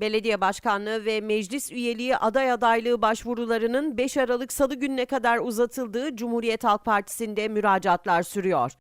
Belediye başkanlığı ve meclis üyeliği aday adaylığı başvurularının 5 Aralık Salı gününe kadar uzatıldığı Cumhuriyet Halk Partisi'nde müracaatlar sürüyor.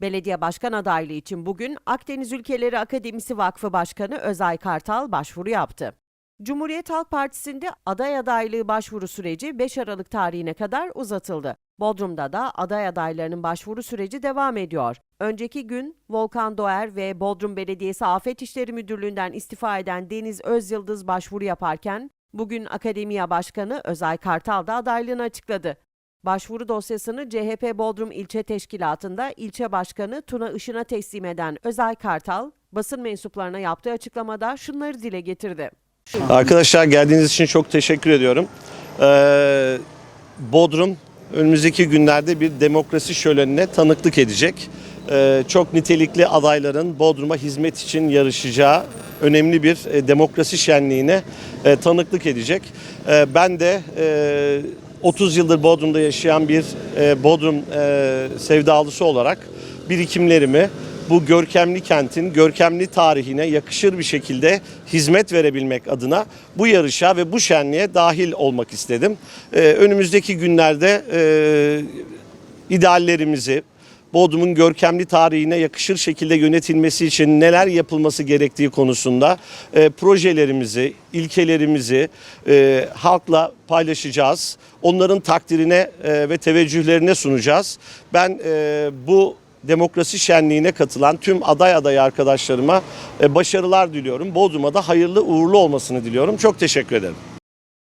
Belediye başkan adaylığı için bugün Akdeniz Ülkeleri Akademisi Vakfı Başkanı Özay Kartal başvuru yaptı. Cumhuriyet Halk Partisi'nde aday adaylığı başvuru süreci 5 Aralık tarihine kadar uzatıldı. Bodrum'da da aday adaylarının başvuru süreci devam ediyor. Önceki gün Volkan Doğer ve Bodrum Belediyesi Afet İşleri Müdürlüğü'nden istifa eden Deniz Özyıldız başvuru yaparken, bugün Akademiya Başkanı Özay Kartal da adaylığını açıkladı. Başvuru dosyasını CHP Bodrum İlçe Teşkilatı'nda ilçe başkanı Tuna Işın'a teslim eden Özay Kartal, basın mensuplarına yaptığı açıklamada şunları dile getirdi. Arkadaşlar geldiğiniz için çok teşekkür ediyorum. Ee, Bodrum önümüzdeki günlerde bir demokrasi şölenine tanıklık edecek. Ee, çok nitelikli adayların Bodrum'a hizmet için yarışacağı önemli bir e, demokrasi şenliğine e, tanıklık edecek. Ee, ben de e, 30 yıldır Bodrum'da yaşayan bir e, Bodrum e, sevdalısı olarak birikimlerimi bu görkemli kentin görkemli tarihine yakışır bir şekilde hizmet verebilmek adına bu yarışa ve bu şenliğe dahil olmak istedim. Ee, önümüzdeki günlerde e, ideallerimizi, Bodrum'un görkemli tarihine yakışır şekilde yönetilmesi için neler yapılması gerektiği konusunda e, projelerimizi, ilkelerimizi e, halkla paylaşacağız. Onların takdirine e, ve teveccühlerine sunacağız. Ben e, bu demokrasi şenliğine katılan tüm aday aday arkadaşlarıma e, başarılar diliyorum. Bodrum'a da hayırlı uğurlu olmasını diliyorum. Çok teşekkür ederim.